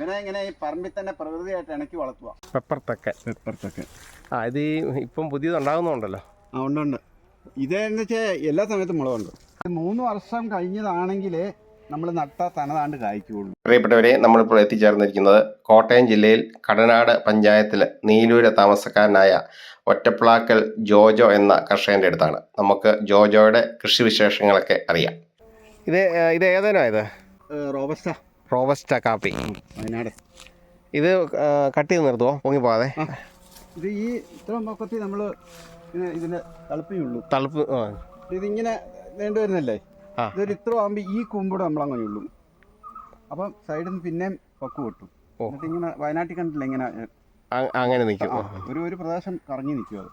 ഇവനെ ഇങ്ങനെ ഈ പറമ്പിൽ തന്നെ പ്രകൃതിയായിട്ട് ഇണക്കി വളർത്തുക പെപ്പർ തെക്കൻ പെപ്പർത്തൊക്കെ. ആ ഇത് ഈ ഇപ്പം പുതിയത് ഉണ്ടാകുന്നുണ്ടല്ലോ. ആ ഉണ്ട് ഉണ്ട് ഇതെന്ന് വെച്ചാൽ എല്ലാ സമയത്തും മുളകുണ്ട്. മൂന്ന് വർഷം കഴിഞ്ഞതാണെങ്കിൽ നമ്മൾ നട്ട തനതാണ്ട് കായ്ക്കുള്ളൂ. പ്രിയപ്പെട്ടവരെ നമ്മളിപ്പോൾ എത്തിച്ചേർന്നിരിക്കുന്നത് കോട്ടയം ജില്ലയിൽ കടനാട് പഞ്ചായത്തിലെ നീലൂര താമസക്കാരനായ ഒറ്റപ്പിളാക്കൽ ജോജോ എന്ന കർഷകന്റെ അടുത്താണ്. നമുക്ക് ജോജോയുടെ കൃഷി വിശേഷങ്ങളൊക്കെ അറിയാം. ഇത് ഇത് ഏതേനോ ഇത്? റോബസ്റ്റ. റോബസ്റ്റ കാപ്പി. വയനാട്. ഇത് കട്ട് ചെയ്ത് നിർത്തുമോ പൊങ്ങിപ്പോകാതെ പോകാതെ. ഇത് ഈ ഇത്ര പൊക്കത്തിൽ നമ്മൾ ഇതിന്റെ തളുപ്പിയുള്ളൂ തളുപ്പ് ഇതിങ്ങനെ വേണ്ടി വരുന്നല്ലേ. ഇതൊരു ഇത്ര ആകുമ്പോൾ ഈ കൂമ്പോടെ നമ്മൾ അങ്ങനെ ഉള്ളൂ അപ്പം സൈഡിൽ നിന്ന് പിന്നെയും പക്ക് കിട്ടും. എന്നിട്ട് ഇങ്ങനെ വയനാട്ടിൽ കണ്ടില്ല ഇങ്ങനെ? അങ്ങനെ നിൽക്കും ഒരു ഒരു പ്രദേശം കറങ്ങി നിൽക്കും അത്.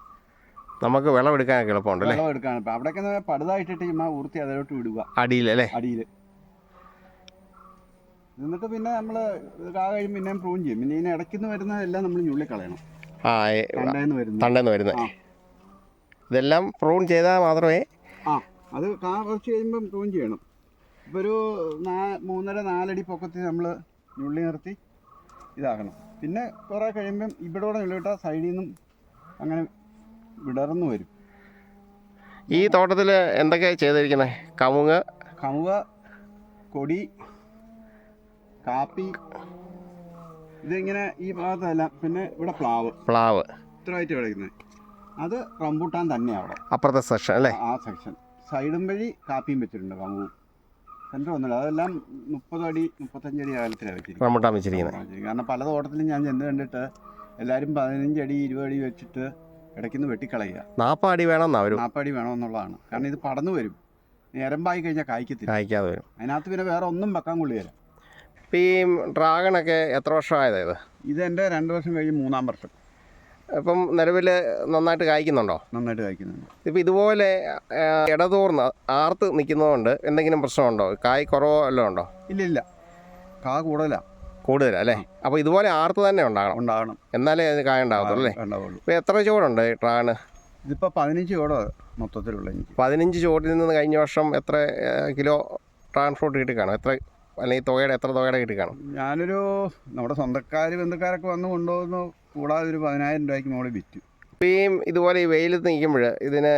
നമുക്ക് വിളവെടുക്കാനൊക്കെ എളുപ്പമുണ്ടല്ലേ വെള്ളം എടുക്കാണ് ഇപ്പം അവിടെയൊക്കെ പടുതായിട്ടിട്ട് ചുമ്മാ ഊർത്തി അതിലോട്ട് വിടുക. അടിയിലല്ലേ അടിയിൽ എന്നിട്ട് പിന്നെ നമ്മൾ കാ കഴിയും പിന്നെ പ്രൂൺ ചെയ്യും. പിന്നെ ഇതിന് ഇടയ്ക്കുന്ന് വരുന്നതെല്ലാം നമ്മൾ ഞുള്ളി കളയണം ആ ഏ, വരുന്നത്. തണ്ടെന്ന് വരുന്നത്. ആ. ഇതെല്ലാം പ്രൂൺ ചെയ്താൽ മാത്രമേ ആ അത് കാ കുറച്ച് കഴിയുമ്പം പ്രൂൺ ചെയ്യണം. ഇപ്പോൾ ഒരു നാ മൂന്നര നാലടി പൊക്കത്തിൽ നമ്മൾ ഞുള്ളി നിർത്തി ഇതാക്കണം. പിന്നെ കുറേ കഴിയുമ്പം ഇവിടെ കൂടെ ഞുള്ളിവിട്ടാൽ സൈഡിൽ നിന്നും അങ്ങനെ വിടർന്നു വരും. ഈ തോട്ടത്തിൽ എന്തൊക്കെ ചെയ്തിരിക്കുന്നത് കമുങ്ങ് കമുക കൊടി കാപ്പി. ഇതിങ്ങനെ ഈ ഭാഗത്തല്ല പിന്നെ ഇവിടെ പ്ലാവ്. പ്ലാവ്. ഇത്രയായിട്ട് കിടക്കുന്നത് അത് റംബൂട്ടാൻ തന്നെയാണ് അവിടെ. അപ്പുറത്തെ സെക്ഷൻ അല്ലേ? ആ സെക്ഷൻ സൈഡും വഴി കാപ്പിയും വെച്ചിട്ടുണ്ട് റംബു. സെന്റർ ഒന്നുമില്ല. അതെല്ലാം മുപ്പത് അടി മുപ്പത്തഞ്ച് അടി അകലത്തിലാണ് വെച്ചിരിക്കുന്നത് റംബൂട്ടാൻ വെച്ചിരിക്കുന്നത് കാരണം പല തോട്ടത്തിലും ഞാൻ ചെന്ന് കണ്ടിട്ട് എല്ലാവരും പതിനഞ്ച് അടി ഇരുപത് അടി വെച്ചിട്ട് ഇടയ്ക്കുന്ന് വെട്ടിക്കളയുക. നാൽപ്പത് അടി വേണമെന്നാ ഒരു നാപ്പടി വേണമെന്നുള്ളതാണ്. കാരണം ഇത് പടന്നു വരും. ഞരമ്പായി കഴിഞ്ഞാൽ കായ്ക്കത്തില്ല. കായ്ക്കാതെ വരും. അതിനകത്ത് പിന്നെ വേറെ ഒന്നും വെക്കാൻ കൊള്ളുകയില്ല. ഇപ്പം ഈ ഡ്രാഗണൊക്കെ എത്ര വർഷമായത് ഇത്? ഇത് എന്റെ രണ്ട് വർഷം കഴിഞ്ഞ് മൂന്നാം വർഷം. അപ്പം നിലവിൽ നന്നായിട്ട് കായ്ക്കുന്നുണ്ടോ? നന്നായിട്ട് കായ്ക്കുന്നുണ്ട്. ഇപ്പം ഇതുപോലെ ആ, ഇടതൂർന്ന് ആർത്ത് നിൽക്കുന്നതുകൊണ്ട് എന്തെങ്കിലും പ്രശ്നമുണ്ടോ? കായ് കുറവോ വല്ലതും ഉണ്ടോ? ഇല്ല ഇല്ല. കാ കൂടുതലാ. കൂടുതലാണ് അല്ലേ? അപ്പോൾ ഇതുപോലെ ആർത്ത് തന്നെ ഉണ്ടാകണം. ഉണ്ടാകണം. എന്നാലേ അത് കായ ഉണ്ടാകത്തുള്ളൂ അല്ലേ? ഉണ്ടാവുള്ളൂ. ഇപ്പോൾ എത്ര ചുവടുണ്ട് ഈ ഡ്രാഗണ്? ഇതിപ്പോൾ പതിനഞ്ച് ചോടോ മൊത്തത്തിലുള്ള എനിക്ക്. പതിനഞ്ച് ചുവട്ടിൽ നിന്ന് കഴിഞ്ഞ വർഷം എത്ര കിലോ ഡ്രാഗൺ ഫ്രൂട്ട് കിട്ടി കാണും എത്ര അല്ലെങ്കിൽ തുകയുടെ എത്ര തുകയുടെ കിട്ടി കാണും? ഞാനൊരു നമ്മുടെ സ്വന്തക്കാർ ബന്ധുക്കാരൊക്കെ വന്ന് കൊണ്ടുപോകുന്നു കൂടാതെ ഒരു പതിനായിരം രൂപയ്ക്ക് മുകളിൽ വിറ്റു. ഇപ്പം ഈ ഇതുപോലെ ഈ വെയിലത്ത് നിൽക്കുമ്പോൾ ഇതിന്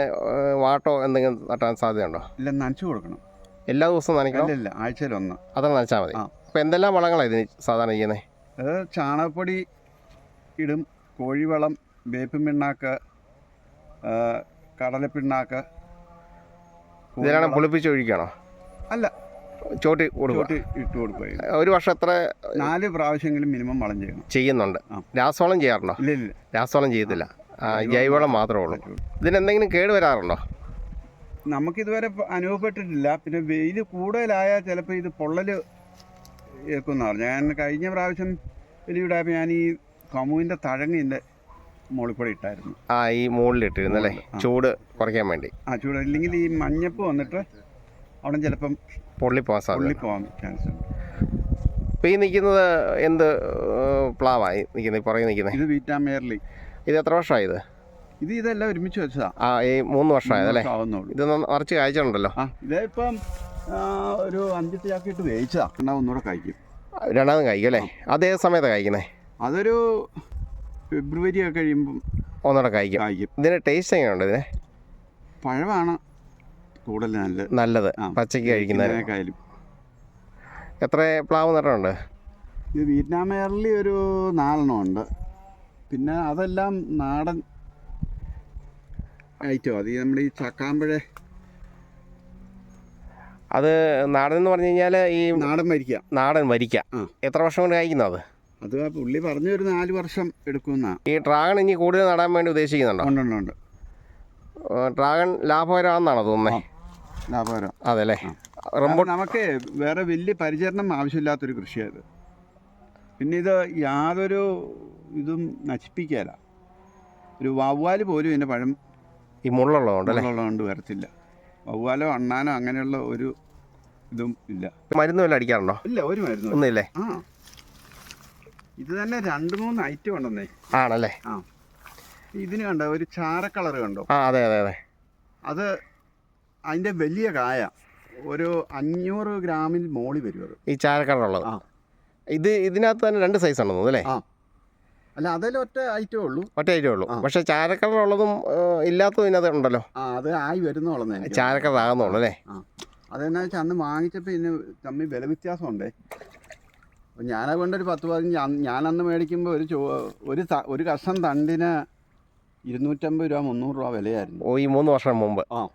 വാട്ടോ എന്തെങ്കിലും തട്ടാൻ സാധ്യതയുണ്ടോ? ഇല്ല നനച്ചു കൊടുക്കണം. എല്ലാ ദിവസവും നനയ്ക്കണം? ഇല്ല ആഴ്ചയിൽ ഒന്ന്. അത്ര നനച്ചാൽ മതി. അപ്പം അപ്പോൾ എന്തെല്ലാം വളങ്ങളാണ് ഇതിന് സാധാരണ ചെയ്യുന്നത് അത് ചാണകപ്പൊടി ഇടും കോഴിവളം വേപ്പിൻ പിണ്ണാക്ക് കടലപ്പിണ്ണാക്ക് ഇതിനാണ് പുളിപ്പിച്ചൊഴിക്കണോ അല്ല ചോട്ടി കൊടുക്കുക. ഇട്ട് കൊടുക്കുക ഒരു വർഷം എത്ര നാല് പ്രാവശ്യമെങ്കിലും മിനിമം വളം ചെയ്യണം. ചെയ്യുന്നുണ്ട്. രാസവളം ചെയ്യാറുണ്ടോ? ഇല്ല ഇല്ല. രാസവളം ചെയ്യത്തില്ല. ആ, ജൈവവളം മാത്രമേ ഉള്ളൂ. ഇതിനെന്തെങ്കിലും കേട് വരാറുണ്ടോ? നമുക്കിതുവരെ അനുഭവപ്പെട്ടിട്ടില്ല. പിന്നെ വെയിൽ കൂടുതലായാൽ ചിലപ്പോൾ ഇത് പൊള്ളൽ ഏൽക്കുന്ന ഞാൻ കഴിഞ്ഞ പ്രാവശ്യം വെളിയിടായപ്പോൾ ഞാൻ ഈ കമുവിന്റെ തഴങ്ങിന്റെ മുകളിൽ കൂടെ ഇട്ടായിരുന്നു. ആ ഈ മുകളിൽ ഇട്ടിരുന്നല്ലേ ആ. ചൂട് കുറയ്ക്കാൻ വേണ്ടി. ആ ചൂട്. ഇല്ലെങ്കിൽ ഈ മഞ്ഞപ്പ് വന്നിട്ട് അവിടെ ചിലപ്പം പൊള്ളിപ്പോകാൻ സാധ്യത. പൊള്ളിപ്പോകാൻ ചാൻസ് ഉണ്ട് ഇപ്പം ഈ നിൽക്കുന്നത് എന്ത് പ്ലാവായി നിൽക്കുന്നത് പുറകെ നിൽക്കുന്നത്? ഇത് വീറ്റാമേർലി ഇത് എത്ര വർഷമായി ഇത്? ഇത് ഇതെല്ലാം ഒരുമിച്ച് വെച്ചതാ. ആ ഈ മൂന്ന് വർഷമായതല്ലേ? ആവുന്നുള്ളൂ. ഇത് മറിച്ച് നിറച്ച് കാഴ്ചയുണ്ടല്ലോ ആ ഇതേ ഇപ്പം ഒരു അഞ്ചിട്ട് ചാക്കിട്ട് വേവിച്ചതാ. എന്നാ ഒന്നുകൂടെ കഴിക്കും രണ്ടാമതും കഴിക്കും അല്ലേ? അതേ സമയത്താണ് കഴിക്കുന്നത് അതൊരു ഫെബ്രുവരി ഒക്കെ കഴിയുമ്പം ഒന്നുകൂടെ കഴിക്കും ഇതിന് ടേസ്റ്റ് എങ്ങനെയുണ്ട് ഇതിന്? പഴമാണ്. കൂടുതൽ നല്ലത്. പച്ചയ്ക്ക് കഴിക്കുന്നതിന് എത്ര പ്ലാവ് നട്ടുണ്ട് ഇത് വിയറ്റ്നാം എയർലി ഒരു നാലെണ്ണം ഉണ്ട്. പിന്നെ അതെല്ലാം നാടൻ ഐറ്റോ. അത് നമ്മൾ നമ്മുടെ ഈ ചക്കാമ്പഴ. അത് നാടൻ എന്ന് പറഞ്ഞു കഴിഞ്ഞാൽ ഈ നാടൻ വരിക്ക. നാടൻ വരിക്ക. എത്ര വർഷം കൊണ്ട് കഴിക്കുന്നത് അത്? ആ പുള്ളി പറഞ്ഞു ഒരു നാല് വർഷം എടുക്കുന്ന ഈ ഡ്രാഗൺ ഇനി കൂടുതൽ നടാൻ വേണ്ടി ഉദ്ദേശിക്കുന്നുണ്ടോ? ഉണ്ട് ഉണ്ട് ഡ്രാഗൺ ലാഭകരമാണെന്നാണോ തോന്നുന്നത് ലാഭകരം. അതെ അല്ലേ ആ. റംബോ കാരണം നമുക്ക് വേറെ വലിയ പരിചരണം ആവശ്യമില്ലാത്തൊരു കൃഷിയത് പിന്നെ ഇത് യാതൊരു ഇതും നശിപ്പിക്കാല ഒരു വവ്വാൽ പോലും ഇതിന്റെ പഴം ഈ മുള്ളുള്ളതുകൊണ്ട് വരത്തില്ല. വവ്വാലോ അണ്ണാനോ അങ്ങനെയുള്ള ഒരു ഇതും ഇല്ല. മരുന്ന് വല്ല അടിക്കാറുണ്ടോ? ഇല്ല ഒരു മരുന്ന് ഒന്നുമില്ലേ? ആ. ഇത് തന്നെ രണ്ട് മൂന്ന് ഐറ്റം ഉണ്ടെന്നേ. ആണല്ലേ? ആ. ഇതിന് കണ്ടോ ഒരു ചാര കളർ കണ്ടോ? ആ അതെ അതെ അതെ. അത് അതിന്റെ വലിയ കായ ഒരു അഞ്ഞൂറ് ഗ്രാമിൽ മോളി വരും അത്. ഈ ചാരക്കടറുള്ളത് ആ. ഇത് ഇതിനകത്ത് തന്നെ രണ്ട് സൈസ് തോന്നുന്നു അല്ലേ? ആ. അല്ല അതിൽ ഒറ്റ ഐറ്റമേ ഉള്ളൂ. ഒറ്റ ഐറ്റമേ ഉള്ളൂ. ആ. പക്ഷേ ഏഹ്, ഇല്ലാത്തതും ഇതിനകത്ത് ഉണ്ടല്ലോ. ആ അത് ആയി വരുന്നോളന്ന് എനിക്ക് അല്ലേ? ആ. അതെന്നാ വെച്ചാൽ അന്ന് വാങ്ങിച്ചപ്പോൾ ഇതിന് തമ്മിൽ വില വ്യത്യാസമുണ്ടേ. അപ്പം ഞാനത് കൊണ്ടൊരു പത്ത് പതിനഞ്ച് അന്ന് ഞാനന്ന് മേടിക്കുമ്പോൾ ഒരു ചോ ഒരു ത- ഒരു കഷ്ണം തണ്ടിന് ഇരുന്നൂറ്റമ്പത് രൂപ മുന്നൂറ് രൂപ വിലയായിരുന്നു. ഓ ഈ മൂന്ന് വർഷം മുമ്പ്. ആ.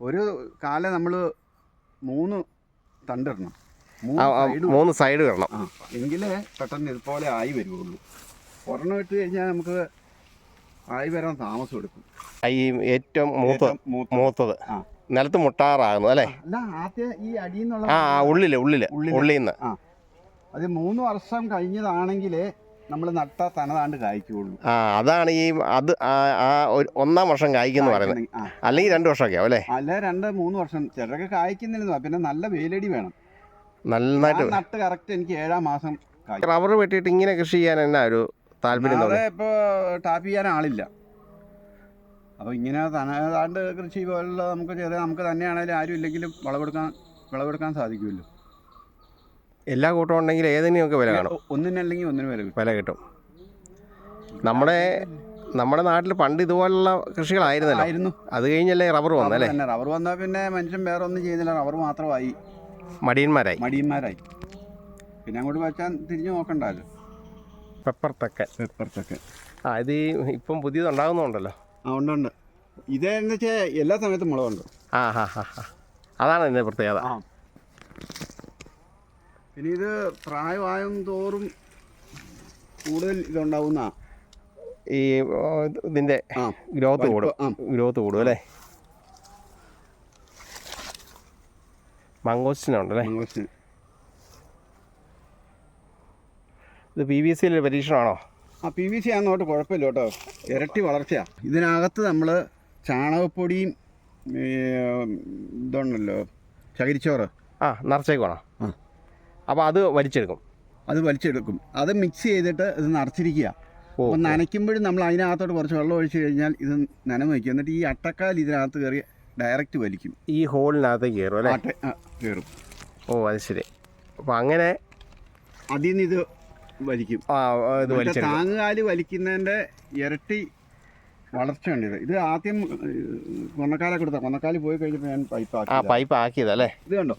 ഒരു കാലം നമ്മൾ മൂന്ന് തണ്ടിടണം. മൂന്ന് സൈഡ് വരണം എങ്കിലേ പെട്ടെന്ന് ഇതുപോലെ ആയി വരുള്ളൂ ഒരെണ്ണം ഇട്ട് കഴിഞ്ഞാൽ നമുക്ക് ആയി വരാൻ താമസം എടുക്കും. ഈ ഏറ്റവും മൂത്ത മൂത്തത്. നിലത്ത് മുട്ടാറാകുന്നു അല്ലേ? അല്ല ആദ്യം ഈ അടിയിൽ നിന്നുള്ള ആ ഉള്ളിൽ ഉള്ളിൽ. ഉള്ളിൽ നിന്ന്. അത് മൂന്ന് വർഷം കഴിഞ്ഞതാണെങ്കിൽ നമ്മൾ നട്ട തനതാണ്ട് കായ്ക്കുള്ളൂ. ആ അതാണ് ഈ അത് ആ ഒന്നാം വർഷം കായ്ക്കുന്നു പറയുന്നത്. അല്ലെങ്കിൽ രണ്ട് വർഷമൊക്കെ ആവും അല്ലേ? അല്ല രണ്ട് മൂന്ന് വർഷം. ചിലരൊക്കെ കായ്ക്കുന്നില്ലെന്ന്. പിന്നെ നല്ല വെയിലടി വേണം. നന്നായിട്ട് നട്ട് കറക്റ്റ് എനിക്ക് ഏഴാം മാസം റബ്ബർ വെട്ടിയിട്ട് ഇങ്ങനെ കൃഷി ചെയ്യാൻ എന്നാ ഒരു താല്പര്യം ഇപ്പോൾ ടാപ്പ് ചെയ്യാൻ ആളില്ല. അപ്പോൾ ഇങ്ങനെ തനതാണ്ട് കൃഷി പോലുള്ള നമുക്ക് ചെറിയ നമുക്ക് തന്നെയാണെങ്കിലും ആരും ഇല്ലെങ്കിലും വിളവെടുക്കാൻ വിളവെടുക്കാൻ സാധിക്കുമല്ലോ. എല്ലാ കൂട്ടം ഉണ്ടെങ്കിൽ ഏതിനെയൊക്കെ വില കാണും? ഒന്നിനല്ലെങ്കിൽ ഒന്നിന് വില കിട്ടും. വില കിട്ടും. നമ്മുടെ നമ്മുടെ നാട്ടിൽ പണ്ട് ഇതുപോലുള്ള കൃഷികളായിരുന്നല്ലോ. ആയിരുന്നു. അത് കഴിഞ്ഞല്ലേ റബ്ബർ വന്നല്ലേ? റബ്ബർ വന്നാൽ പിന്നെ മനുഷ്യൻ വേറെ ഒന്നും ചെയ്യുന്നില്ല. റബ്ബർ മാത്രമായി. മടിയന്മാരായി. മടിയന്മാരായി. പിന്നെ അങ്ങോട്ട് വെച്ചാൽ തിരിഞ്ഞു നോക്കണ്ടല്ലോ. പെപ്പർ തക്ക ആ ഇത് ഇപ്പം പുതിയത് ഉണ്ടാകുന്നുണ്ടല്ലോ. ആ ഉണ്ട് ഉണ്ട്. ഇതെന്ന് വെച്ചാൽ എല്ലാ സമയത്തും മുളകുണ്ട്. ആ ഹാ ഹാ ഹാ. അതാണ് ഇതിന്റെ പ്രത്യേകത. ആ. പിന്നെ ഇത് പ്രായമായും തോറും കൂടുതൽ ഇതുണ്ടാവുന്ന ഈ ഇതിന്റെ ഗ്രോത്ത് കൂടും. ഗ്രോത്ത് കൂടും അല്ലേ? മംഗോസ്റ്റിനുണ്ടല്ലേ. ഇത് പി വി സിയിലെ പരീക്ഷണമാണോ? ആ പി വി സി ആണെന്നോട്ട് കുഴപ്പമില്ല കേട്ടോ. ഇരട്ടി വളർച്ചയാണ് ഇതിനകത്ത് നമ്മൾ ചാണകപ്പൊടിയും ഇതുണ്ടല്ലോ ചകിരിച്ചോറ്. ആ നിറച്ചേക്കുവാണോ? ആ. അപ്പോൾ അത് വലിച്ചെടുക്കും. അത് വലിച്ചെടുക്കും. അത് മിക്സ് ചെയ്തിട്ട് ഇത് നിറച്ചിരിക്കുക. ഓ അപ്പം നനയ്ക്കുമ്പോഴും നമ്മൾ അതിനകത്തോട്ട് കുറച്ച് വെള്ളം ഒഴിച്ചു കഴിഞ്ഞാൽ ഇത് നനവ് വയ്ക്കും എന്നിട്ട് ഈ അട്ടക്കാൽ ഇതിനകത്ത് കയറി ഡയറക്റ്റ് വലിക്കും. ഈ ഹോളിനകത്ത് കയറും അല്ലേ? കയറും. ഓ അത് ശരി. അപ്പോൾ അങ്ങനെ അതിൽ നിന്ന് ഇത് വലിക്കും. താങ്ങുകാൽ വലിക്കുന്നതിന്റെ ഇരട്ടി വളർച്ചയുണ്ട് ഇത്. ഇത് ആദ്യം കൊന്നക്കാലൊക്കെ കൊടുത്താൽ കൊന്നക്കാലി പോയി കഴിഞ്ഞപ്പോൾ ഞാൻ പൈപ്പ് ആ പൈപ്പ് ആക്കിയതല്ലേ ഇത് കണ്ടോ?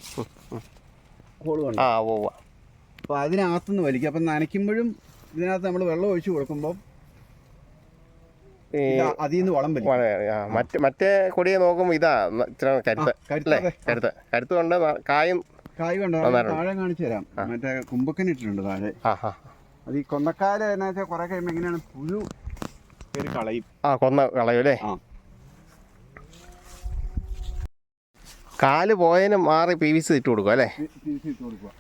ഹോൾ കണ്ടോ. ആ ഓവ. അപ്പോൾ അതിനകത്തുനിന്ന് വലിക്കും. അപ്പം നനയ്ക്കുമ്പോഴും ഇതിനകത്ത് നമ്മൾ വെള്ളം ഒഴിച്ചു കൊടുക്കുമ്പോൾ അതിൽ നിന്ന് വളം വലിക്കും. വളരെ, മറ്റേ കൊടിയെ നോക്കുമ്പോൾ ഇതാ കരുത്ത്. കരുത്ത് അല്ലേ. കരുത്ത്. കരുത്ത് കൊണ്ട് കായും കായ് കണ്ടോ? താഴെ കാണിച്ചു തരാം. മറ്റേ കുമ്പക്കൻ ഇട്ടിട്ടുണ്ട് താഴെ. അത് ഈ കൊന്നക്കാൽ എന്നാ വെച്ചാൽ കുറേ കഴിയുമ്പോൾ എങ്ങനെയാണ്? പുഴു കയറി കളയും. ആ കൊന്ന കളയും അല്ലേ? കാൽ പോയതിന് മാറി പി വി സി ഇട്ട് അല്ലേ കൊടുക്കുക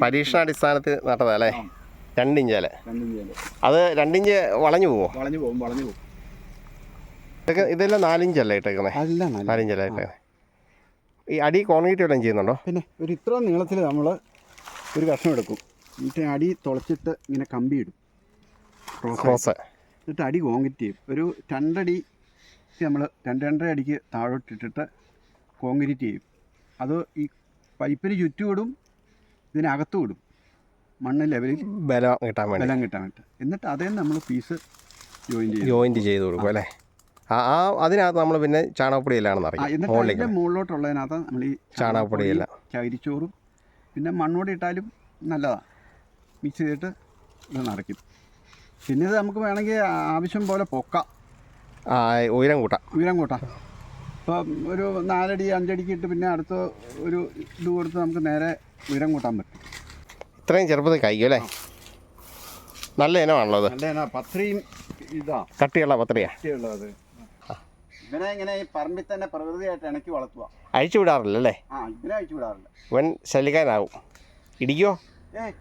പരീക്ഷണാടിസ്ഥാനത്തിൽ അല്ലേ? ആ. രണ്ടിഞ്ചല്ലേ? രണ്ടും ചെയ്യാലോ അത് രണ്ടിഞ്ച് വളഞ്ഞു പോവോ? വളഞ്ഞു പോകും വളഞ്ഞു പോകും. ഇതൊക്കെ ഇതെല്ലാം നാലിഞ്ചല്ലേ ഇട്ടേക്കുന്നത് നാലിഞ്ചല്ലേ ഇട്ടേക്കുന്നത് ഈ അടി കോൺക്രീറ്റ് വല്ലതും ചെയ്യുന്നുണ്ടോ? പിന്നെ ഒരു ഇത്ര നീളത്തിൽ നമ്മൾ ഒരു കഷ്ണം എടുക്കും. എന്നിട്ട് അടി തുളച്ചിട്ട് ഇങ്ങനെ കമ്പി ഇടും ക്രോസ്. എന്നിട്ട് അടി കോൺക്രീറ്റ് ചെയ്യും. ഒരു രണ്ടടി നമ്മൾ രണ്ട് രണ്ടര അടിക്ക് താഴോട്ടിട്ടിട്ട് കോൺക്രീറ്റ് ചെയ്യും. അത് ഈ പൈപ്പിന് ചുറ്റും ഇടും ഇതിനകത്തും ഇടും. മണ്ണ് ലെവലിൽ ബലം കിട്ടാൻ വേണ്ടി. ബലം കിട്ടാൻ വേണ്ടി. എന്നിട്ട് അതേ നമ്മൾ പീസ് ജോയിൻ ചെയ്യും. ജോയിന്റ് ചെയ്ത് കൊടുക്കും അല്ലേ? ആ ആ അതിനകത്ത് നമ്മൾ പിന്നെ ചാണകപ്പൊടിയിലാണെന്ന് അറിയാം മുകളിലേക്ക് മുകളിലോട്ടുള്ളതിനകത്ത് നമ്മൾ ഈ ചാണകപ്പൊടിയില്ല ചകിരിച്ചോറും പിന്നെ മണ്ണോട് ഇട്ടാലും നല്ലതാണ് മിക്സ് ചെയ്തിട്ട് ഇത് നിറയ്ക്കും. പിന്നെ ഇത് നമുക്ക് വേണമെങ്കിൽ ആവശ്യം പോലെ പൊക്കാം. ഉയരം കൂട്ടാം ഉയരം കൂട്ടാം ഇപ്പം ഒരു നാലടി അഞ്ചടിക്ക് ഇട്ട് പിന്നെ അടുത്ത ഒരു ഇത് കൊടുത്ത് നമുക്ക് നേരെ ഉയരം കൂട്ടാൻ പറ്റും. ഇത്രയും ചെറുപ്പത്തിൽ കഴിക്കും അല്ലേ? നല്ല ഇനമാണല്ലോ അത്. നല്ല ഇന പത്രയും ഇതാ. കട്ടിയുള്ള പത്രിയാ? ഉള്ളത് ഇവനെ ഇങ്ങനെ ഈ പറമ്പിൽ തന്നെ പ്രകൃതിയായിട്ട് ഇണക്കി വളർത്തുക. അഴിച്ചു വിടാറില്ല അല്ലേ? ആ ഇവനെ അഴിച്ചു വിടാറില്ല. ഇവൻ ശല്യക്കാരനാവും ഇടിക്കോ? ഏയ്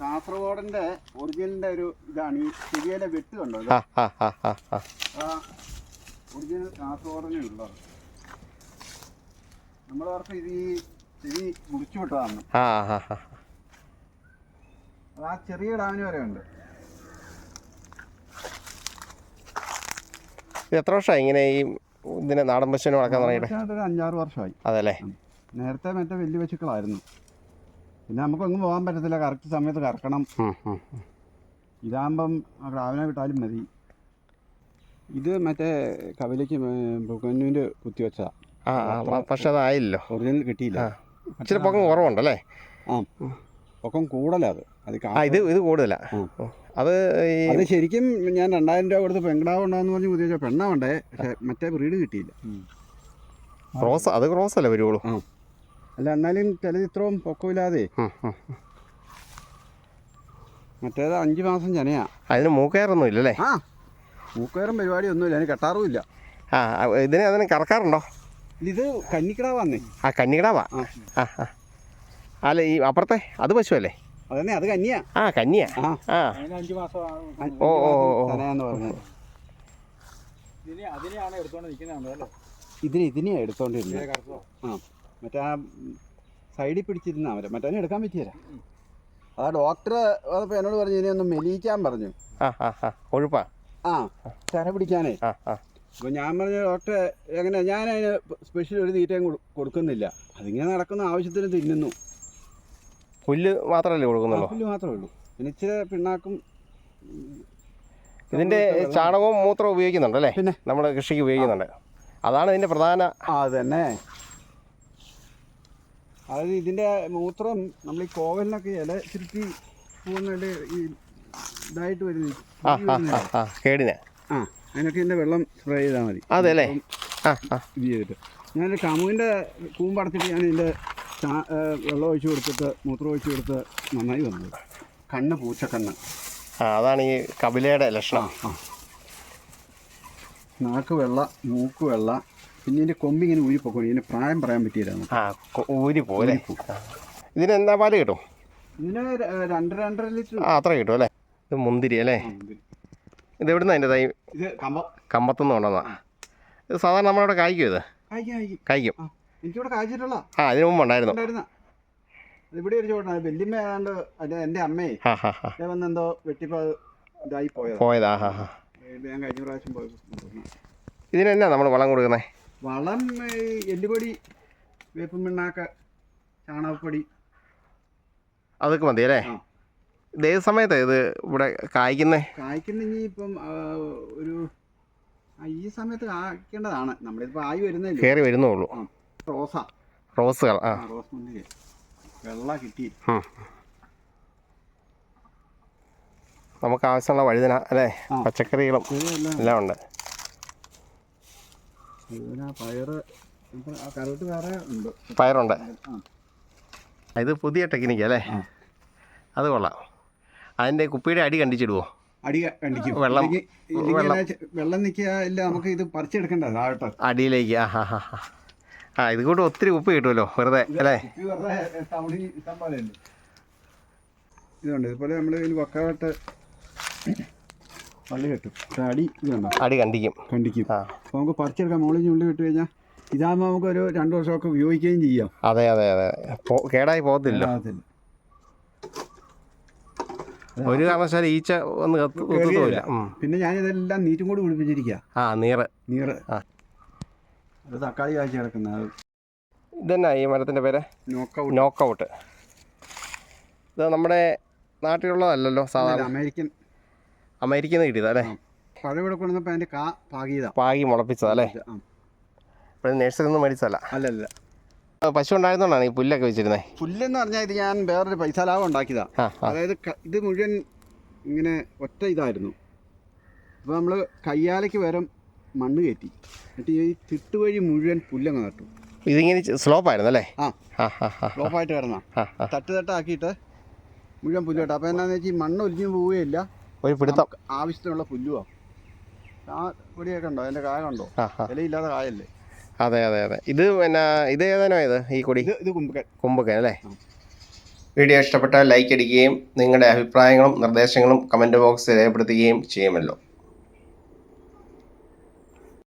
കാസർഗോഡിന്റെ ഒറിജിനലിന്റെ ഒരു ഇതാണ്. ഈ ചെടിയുടെ വെട്ട് കണ്ടോ? ഒറിജിനൽ കാസർഗോഡിനെ ഉള്ളത് നമ്മൾ ഓർക്കും ഇത് ഈ ചെവി മുറിച്ചു വിട്ടതാണ്. ആ ചെറിയ ഡാമിന് വരെ ഉണ്ട്. ഇത് എത്ര വർഷമായി ഇങ്ങനെ ഈ ഇതിനെ നാടൻ പശുവിനെ വളർക്കാൻ തുടങ്ങിയിട്ട്? അഞ്ചാറ് വർഷമായി. അതല്ലേ? നേരത്തെ മറ്റേ വലിയ പശുക്കളായിരുന്നു. പിന്നെ നമുക്കൊന്നും പോകാൻ പറ്റത്തില്ല. കറക്റ്റ് സമയത്ത് കറക്കണം. ഇതാകുമ്പം ക്രാവിനെ വിട്ടാലും മതി. ഇത് മറ്റേ കവലയ്ക്ക് പൊക്കന്നൂന്റെ കുത്തി വെച്ചതാ. ആ ആ, പ- പക്ഷെ അതായില്ലോ. ഒറിജിനൽ കിട്ടിയില്ല. ഇച്ചിരി പൊക്കം കുറവുണ്ടല്ലേ? ആ. പൊക്കം കൂടുതലാ അത്. ഇത് ഇത് കൂടുതലാ. ഉം. അത് അത് ശരിക്കും ഞാൻ രണ്ടായിരം രൂപ കൊടുത്ത് പെങ്കടാവ് ഉണ്ടാന്ന് പറഞ്ഞ് കുത്തിവെച്ചാൽ പെണ്ണാവണ്ടേ പക്ഷെ മറ്റേ ബ്രീഡ് കിട്ടിയില്ല. ക്രോസ് അത് ക്രോസ് അല്ലേ വരുവുള്ളൂ അല്ല എന്നാലും ചിലത് ഇത്രയും പൊക്കമില്ലാതെ. മറ്റേത് അഞ്ച് മാസം ചെനയാ. അതിന് മൂക്കയറൊന്നും ഇല്ലല്ലേ? ആ മൂക്കയറും പരിപാടി ഒന്നുമില്ല അതിന് കെട്ടാറുമില്ല. ആ ആ, ഇതിന് അതിന് കറക്കാറുണ്ടോ? ഇത് കന്നിക്കിടാവാന്നേ ആ കന്നിക്കിടാവാ ആ. ആ ആ. അല്ല ഈ അപ്പുറത്തെ അത് പശുവല്ലേ? അതന്നെ അത് കന്നിയാ ആ കന്നിയാ ആ. ഓ, ഓ, ഇതിനെ അതിനെയാണ് എടുത്തോണ്ട് നിൽക്കുന്നത് ഇതിനെ ഇതിന് ഇതിനെയാ എടുത്തോണ്ടിരുന്നത്. ആ. മറ്റേ ആ സൈഡിൽ പിടിച്ചിരുന്ന അവരെ. മറ്റേ എടുക്കാൻ പറ്റിയല്ല ആ ഡോക്ടർ അതപ്പോൾ എന്നോട് പറഞ്ഞു ഇനി ഒന്ന് മെലിയിക്കാൻ പറഞ്ഞു. ആ കൊഴുപ്പാ? ചര പിടിക്കാനേ. അപ്പോൾ ഞാൻ പറഞ്ഞു ഡോക്ടറെ എങ്ങനെ ഞാൻ അതിന് സ്പെഷ്യൽ ഒരു തീറ്റയും കൊടു- കൊടുക്കുന്നില്ല. അതിങ്ങനെ നടക്കുന്ന ആവശ്യത്തിന് തിന്നുന്നു. പുല്ല് മാത്രമല്ലേ കൊടുക്കുന്നുള്ളൂ? പുല്ല് മാത്രമേ ഉള്ളൂ. പിന്നെ ഇച്ചിരി പിണ്ണാക്കും ഇതിന്റെ ചാണകവും മൂത്രവും ഉപയോഗിക്കുന്നുണ്ട് അല്ലേ? നമ്മുടെ നമ്മൾ കൃഷിക്ക് ഉപയോഗിക്കുന്നുണ്ട്. അതാണ് ഇതിന്റെ പ്രധാന ആ തന്നെ. അതായത് ഇതിന്റെ മൂത്രം നമ്മൾ ഈ കോവലിനൊക്കെ ഇല ചുരുട്ടി പോകുന്നതിന്റെ ഈ ഇതായിട്ട് വരുന്നത് ആ ആ കേടിന് അതിനൊക്കെ ഇതിന്റെ വെള്ളം സ്പ്രേ ചെയ്താൽ മതി. അതെ അല്ലേ ഇത് ചെയ്തിട്ട്. ഞാനൊരു കമുവിന്റെ കൂമ്പടച്ചിട്ട് ഞാൻ ഇതിന്റെ ചാ- വെള്ളം ഒഴിച്ചു കൊടുത്തിട്ട് മൂത്രം ഒഴിച്ചു കൊടുത്ത് നന്നായി വന്നത് കണ്ണ് പൂച്ചക്കണ്ണ് അതാണ് ഈ കപിലയുടെ ആ ലക്ഷണം ആ. നാക്ക് വെള്ള മൂക്ക് വെള്ള പിന്നെ ഇതിന്റെ കൊമ്പിങ്ങനെ ഊരിപ്പോക്കോണി ഇതിന് പ്രായം പറയാൻ പറ്റിയില്ല ആ ഊരി പോലെ ഇതിന് എന്താ പാൽ കിട്ടും? ഇതിന് രണ്ടര രണ്ട് രണ്ടര ലിറ്റർ. ആ അത്ര കിട്ടും അല്ലേ? ഇത് മുന്തിരി അല്ലേ? ഇത് എവിടുന്ന അതിന്റെ തൈ? ഇത് കമ്പം കമ്പത്തുനിന്ന് കൊണ്ടുവന്നാ. ഇത് സാധാരണ നമ്മളവിടെ കായ്ക്കും ഇത്? കായ്ക്കും ആ എനിക്കിവിടെ കായ്ച്ചിട്ടുള്ള. ആ അതിന് മുമ്പ് ഉണ്ടായിരുന്നു. ഇവിടെ ഒരു ചോട്ടാണ് വല്യമ്മ ഏതാണ്ട് എന്റെ അമ്മയെ ആ ഹാ ഹാ. വന്ന് എന്തോ വെട്ടിപ്പോ ഇതായി പോയതാ. പോയതാ ഹാ ഹാ. ഞാൻ കഴിഞ്ഞ പ്രാവശ്യം പോയി ഇതിനെന്നാ നമ്മൾ വളം കൊടുക്കുന്നത് വളം എല്ലുപൊടി വേപ്പും പിണ്ണാക്ക് ചാണകപ്പൊടി. അതൊക്കെ മതി അല്ലേ? ഇതേ സമയത്താണ് ഇത് ഇവിടെ കായ്ക്കുന്നേ? കായ്ക്കുന്നെങ്കിൽ ഇപ്പം ആ, ഒരു ഈ സമയത്ത് കായ്ക്കേണ്ടതാണ്. നമ്മളിപ്പോൾ ആയി വരുന്നില്ല കയറി വരുന്നുള്ളൂ റോസ. റോസുകൾ ആ. ആ റോസ് മുന്തിരി. വെള്ള കിട്ടി. നമുക്ക് ആവശ്യമുള്ള വഴുതന അല്ലേ? പച്ചക്കറികളും എല്ലാം ഉണ്ട്. പയറുണ്ട്. ഇത് പുതിയ ടെക്നിക്ക് അല്ലേ. അത് കൊള്ളാം. അതിന്റെ കുപ്പിയുടെ അടി കണ്ടിച്ചിടുവോ? അടി കണ്ടിക്കും. വെള്ളം- വെള്ളം. നിൽക്കുക ഇല്ല നമുക്ക് ഇത് പറിച്ചെടുക്കണ്ട താഴോട്ട്. അടിയിലേക്ക്. ആ ഹാ ഹാ ആ ഇത് കൂടെ ഒത്തിരി ഉപ്പ് കിട്ടുമല്ലോ വെറുതെ അല്ലേ? ഇതുണ്ട്. ഇതുപോലെ നമ്മൾ വക്കാട്ട് പള്ളി കെട്ടും. അടി ഇതുണ്ടോ? അടി കണ്ടിക്കും. കണ്ടിക്കും. അപ്പോൾ നമുക്ക് പറിച്ചെടുക്കാം. മുകളിൽ ഉള്ളി വിട്ട് കഴിഞ്ഞാൽ ഇതാകുമ്പോൾ നമുക്ക് ഒരു രണ്ട് വർഷമൊക്കെ ഉപയോഗിക്കുകയും ചെയ്യാം. അതെ അതെ അതെ കേടായി പോകത്തില്ല. അതില്ല. ഒരു കാരണവശാലും ഈച്ച ഒന്ന് കത്ത് പിന്നെ ഞാൻ ഞാനിതെല്ലാം നീറ്റും കൂടി പിടിപ്പിച്ചിരിക്കുക ആ നീറ്. നീറ്. ആ. തക്കാളി കാഴ്ച കിടക്കുന്ന ഇതെന്നാ ഈ മരത്തിന്റെ പേര്? നോക്കൗട്ട് നോക്കൗട്ട് ഇത് നമ്മുടെ നാട്ടിലുള്ളതല്ലല്ലോ സാധാരണ. അമേരിക്കൻ അമേരിക്കയിൽ നിന്ന് കിട്ടിയതാ അല്ലേ? പഴം ഇവിടെ കൊണ്ടുവന്നപ്പോൾ അതിന്റെ കാ പാകിയതാ. പാകി മുളപ്പിച്ചതാ അല്ലേ? നഴ്സറിയിൽ നിന്ന് മേടിച്ചതല്ല. അല്ലല്ല. പശു ഉണ്ടായിരുന്നോണ്ടാണ് ഈ പുല്ലൊക്കെ വെച്ചിരുന്നത് പുല്ലെന്ന് പറഞ്ഞാൽ ഇത് ഞാൻ വേറൊരു പൈസ ലാഭം ഉണ്ടാക്കിയതാ. അതായത് ഇത് മുഴുവൻ ഇങ്ങനെ ഒറ്റ ഇതായിരുന്നു. അപ്പോൾ നമ്മൾ കയ്യാലയ്ക്ക് വരും മണ്ണ് കയറ്റി. എന്നിട്ട് ഈ തിട്ട് വഴി മുഴുവൻ പുല്ലങ്ങ് നട്ടു ഇതിങ്ങനെ സ്ലോപ്പ് ആയിരുന്നു അല്ലേ? ആ. ആ ആ കിടന്ന തട്ട് തട്ടാക്കിയിട്ട് മുഴുവൻ പുല്ല് കേട്ടോ അപ്പോൾ എന്നാന്ന് വെച്ചാൽ ഈ മണ്ണ് ഒലിഞ്ഞു പോവുകയില്ല. ഒരു പിടുത്തം. ആവശ്യത്തിനുള്ള പുല്ലുവാ. ആ പൊടിയൊക്കെ ഉണ്ടോ? അതിന്റെ കായ കണ്ടോ? ഇലയില്ലാതെ കായല്ലേ? അതെ അതെ അതെ. ഇത് പിന്നെ ഇത് ഏതാനോ ഇത് ഈ കൊടി? ഇത് കുമ്പക്കൻ കുമ്പക്കൻ കൊമ്പൊക്കെ അല്ലേ? വീഡിയോ ഇഷ്ടപ്പെട്ടാൽ ലൈക്ക് അടിക്കുകയും നിങ്ങളുടെ അഭിപ്രായങ്ങളും നിർദ്ദേശങ്ങളും കമന്റ് ബോക്സിൽ രേഖപ്പെടുത്തുകയും ചെയ്യുമല്ലോ.